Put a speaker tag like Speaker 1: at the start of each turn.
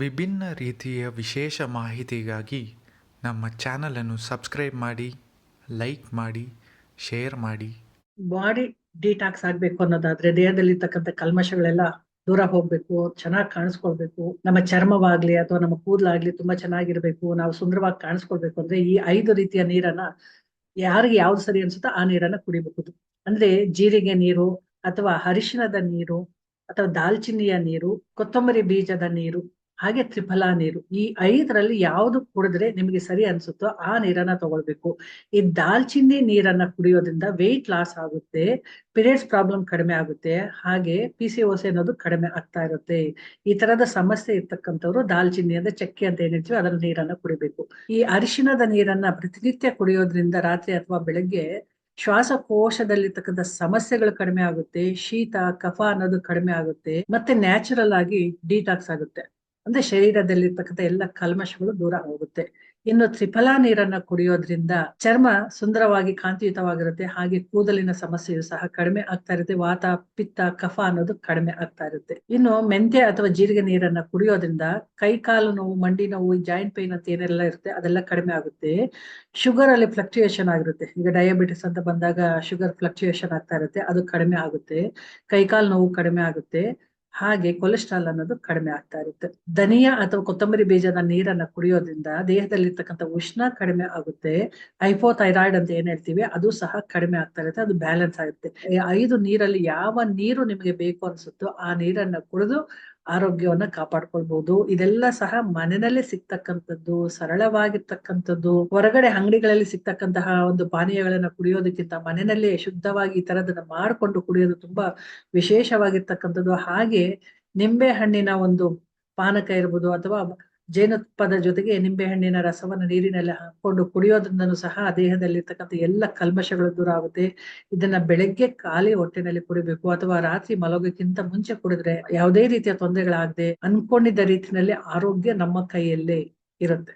Speaker 1: ವಿಭಿನ್ನ ರೀತಿಯ ವಿಶೇಷ ಮಾಹಿತಿಗಾಗಿ ನಮ್ಮ ಚಾನಲನ್ನು ಸಬ್ಸ್ಕ್ರೈಬ್ ಮಾಡಿ, ಲೈಕ್ ಮಾಡಿ, ಶೇರ್ ಮಾಡಿ.
Speaker 2: ಬಾಡಿ ಡಿಟಾಕ್ಸ್ ಆಗ್ಬೇಕು ಅನ್ನೋದಾದ್ರೆ ದೇಹದಲ್ಲಿ ಕಲ್ಮಶಗಳೆಲ್ಲ ದೂರ ಹೋಗ್ಬೇಕು, ಚೆನ್ನಾಗಿ ಕಾಣಿಸ್ಕೊಳ್ಬೇಕು. ನಮ್ಮ ಚರ್ಮವಾಗ್ಲಿ ಅಥವಾ ನಮ್ಮ ಕೂದಲಾಗ್ಲಿ ತುಂಬಾ ಚೆನ್ನಾಗಿರ್ಬೇಕು. ನಾವು ಸುಂದರವಾಗಿ ಕಾಣಿಸ್ಕೊಳ್ಬೇಕು ಅಂದ್ರೆ ಈ ಐದು ರೀತಿಯ ನೀರನ್ನ ಯಾರಿಗೆ ಯಾವ್ದು ಸರಿ ಅನ್ಸುತ್ತೋ ಆ ನೀರನ್ನ ಕುಡಿಬಹುದು. ಅಂದ್ರೆ ಜೀರಿಗೆ ನೀರು ಅಥವಾ ಅರಿಶಿಣದ ನೀರು ಅಥವಾ ದಾಲ್ಚಿನ್ನಿಯ ನೀರು, ಕೊತ್ತಂಬರಿ ಬೀಜದ ನೀರು ಹಾಗೆ ತ್ರಿಫಲಾ ನೀರು. ಈ ಐದರಲ್ಲಿ ಯಾವುದು ಕುಡಿದ್ರೆ ನಿಮಗೆ ಸರಿ ಅನ್ಸುತ್ತೋ ಆ ನೀರನ್ನ ತಗೊಳ್ಬೇಕು. ಈ ದಾಲ್ಚಿನ್ನಿ ನೀರನ್ನ ಕುಡಿಯೋದ್ರಿಂದ ವೆಯ್ಟ್ ಲಾಸ್ ಆಗುತ್ತೆ ಪೀರಿಯಡ್ಸ್ ಪ್ರಾಬ್ಲಮ್ ಕಡಿಮೆ ಆಗುತ್ತೆ, ಹಾಗೆ ಪಿ ಸಿ ಓಸೆ ಅನ್ನೋದು ಕಡಿಮೆ ಆಗ್ತಾ ಇರುತ್ತೆ. ಈ ತರದ ಸಮಸ್ಯೆ ಇರ್ತಕ್ಕಂಥವ್ರು ದಾಲ್ಚಿನ್ನಿ ಅಂದ್ರೆ ಚಕ್ಕೆ ಅಂತ ಏನ್ ಹೇಳ್ತೀವಿ ಅದರ ನೀರನ್ನ ಕುಡಿಬೇಕು. ಈ ಅರಿಶಿಣದ ನೀರನ್ನ ಪ್ರತಿನಿತ್ಯ ಕುಡಿಯೋದ್ರಿಂದ ರಾತ್ರಿ ಅಥವಾ ಬೆಳಗ್ಗೆ ಶ್ವಾಸಕೋಶದಲ್ಲಿರ್ತಕ್ಕಂಥ ಸಮಸ್ಯೆಗಳು ಕಡಿಮೆ ಆಗುತ್ತೆ, ಶೀತ, ಕಫ ಅನ್ನೋದು ಕಡಿಮೆ ಆಗುತ್ತೆ, ಮತ್ತೆ ನ್ಯಾಚುರಲ್ ಆಗಿ ಡಿಟಾಕ್ಸ್ ಆಗುತ್ತೆ. ಅಂದ್ರೆ ಶರೀರದಲ್ಲಿರ್ತಕ್ಕಂಥ ಎಲ್ಲ ಕಲ್ಮಶಗಳು ದೂರ ಹೋಗುತ್ತೆ. ಇನ್ನು ತ್ರಿಫಲಾ ನೀರನ್ನ ಕುಡಿಯೋದ್ರಿಂದ ಚರ್ಮ ಸುಂದರವಾಗಿ ಕಾಂತಿಯುತವಾಗಿರುತ್ತೆ. ಹಾಗೆ ಕೂದಲಿನ ಸಮಸ್ಯೆಯು ಸಹ ಕಡಿಮೆ ಆಗ್ತಾ ಇರುತ್ತೆ. ವಾತ, ಪಿತ್ತ, ಕಫ ಅನ್ನೋದು ಕಡಿಮೆ ಆಗ್ತಾ ಇರುತ್ತೆ. ಇನ್ನು ಮೆಂತ್ಯ ಅಥವಾ ಜೀರಿಗೆ ನೀರನ್ನ ಕುಡಿಯೋದ್ರಿಂದ ಕೈ ಕಾಲು ನೋವು, ಮಂಡಿ ನೋವು, ಜಾಯಿಂಟ್ ಪೈನ್ ಅಂತ ಏನೆಲ್ಲ ಇರುತ್ತೆ, ಅದೆಲ್ಲ ಕಡಿಮೆ ಆಗುತ್ತೆ. ಶುಗರ್ ಅಲ್ಲಿ ಫ್ಲಕ್ಚುಯೇಷನ್ ಆಗಿರುತ್ತೆ. ಈಗ ಡಯಾಬಿಟಿಸ್ ಅಂತ ಬಂದಾಗ ಶುಗರ್ ಫ್ಲಕ್ಚುಯೇಷನ್ ಆಗ್ತಾ ಇರುತ್ತೆ. ಅದು ಕಡಿಮೆ ಆಗುತ್ತೆ. ಕೈಕಾಲು ನೋವು ಕಡಿಮೆ ಆಗುತ್ತೆ. ಹಾಗೆ ಕೊಲೆಸ್ಟ್ರಾಲ್ ಅನ್ನೋದು ಕಡಿಮೆ ಆಗ್ತಾ ಇರುತ್ತೆ. ಧನಿಯಾ ಅಥವಾ ಕೊತ್ತಂಬರಿ ಬೀಜದ ನೀರನ್ನ ಕುಡಿಯೋದ್ರಿಂದ ದೇಹದಲ್ಲಿರ್ತಕ್ಕಂಥ ಉಷ್ಣ ಕಡಿಮೆ ಆಗುತ್ತೆ. ಹೈಪೋಥೈರಾಯ್ಡ್ ಅಂತ ಏನ್ ಹೇಳ್ತೀವಿ, ಅದು ಸಹ ಕಡಿಮೆ ಆಗ್ತಾ ಇರುತ್ತೆ, ಅದು ಬ್ಯಾಲೆನ್ಸ್ ಆಗುತ್ತೆ. ಐದು ನೀರಲ್ಲಿ ಯಾವ ನೀರು ನಿಮಗೆ ಬೇಕು ಅನ್ಸುತ್ತೋ ಆ ನೀರನ್ನ ಕುಡಿದು ಆರೋಗ್ಯವನ್ನ ಕಾಪಾಡ್ಕೊಳ್ಬಹುದು ಇದೆಲ್ಲ ಸಹ ಮನೆಯಲ್ಲೇ ಸಿಗ್ತಕ್ಕಂಥದ್ದು, ಸರಳವಾಗಿರ್ತಕ್ಕಂಥದ್ದು. ಹೊರಗಡೆ ಅಂಗಡಿಗಳಲ್ಲಿ ಸಿಗ್ತಕ್ಕಂತಹ ಒಂದು ಪಾನೀಯಗಳನ್ನ ಕುಡಿಯೋದಕ್ಕಿಂತ ಮನೆಯಲ್ಲೇ ಶುದ್ಧವಾಗಿ ಈ ತರದನ್ನ ಮಾಡಿಕೊಂಡು ಕುಡಿಯೋದು ತುಂಬಾ ವಿಶೇಷವಾಗಿರ್ತಕ್ಕಂಥದ್ದು. ಹಾಗೆ ನಿಂಬೆ ಹಣ್ಣಿನ ಒಂದು ಪಾನಕ ಇರ್ಬೋದು ಅಥವಾ ಜೇನುತುಪ್ಪದ ಜೊತೆಗೆ ನಿಂಬೆ ಹಣ್ಣಿನ ರಸವನ್ನ ನೀರಿನಲ್ಲಿ ಹಾಕೊಂಡು ಕುಡಿಯೋದ್ರಿಂದನು ಸಹ ದೇಹದಲ್ಲಿ ದೇಹದಲ್ಲಿರ್ತಕ್ಕಂಥ ಎಲ್ಲ ಕಲ್ಮಶಗಳು ದೂರ ಆಗುತ್ತೆ. ಇದನ್ನ ಬೆಳಗ್ಗೆ ಖಾಲಿ ಹೊಟ್ಟೆನಲ್ಲಿ ಕುಡಿಬೇಕು ಅಥವಾ ರಾತ್ರಿ ಮಲಗೋಕ್ಕಿಂತ ಮುಂಚೆ ಕುಡಿದ್ರೆ ಯಾವುದೇ ರೀತಿಯ ತೊಂದರೆಗಳಾಗದೆ ಅನ್ಕೊಂಡಿದ್ದ ರೀತಿಯಲ್ಲಿ ಆರೋಗ್ಯ ನಮ್ಮ ಕೈಯಲ್ಲೇ ಇರುತ್ತೆ.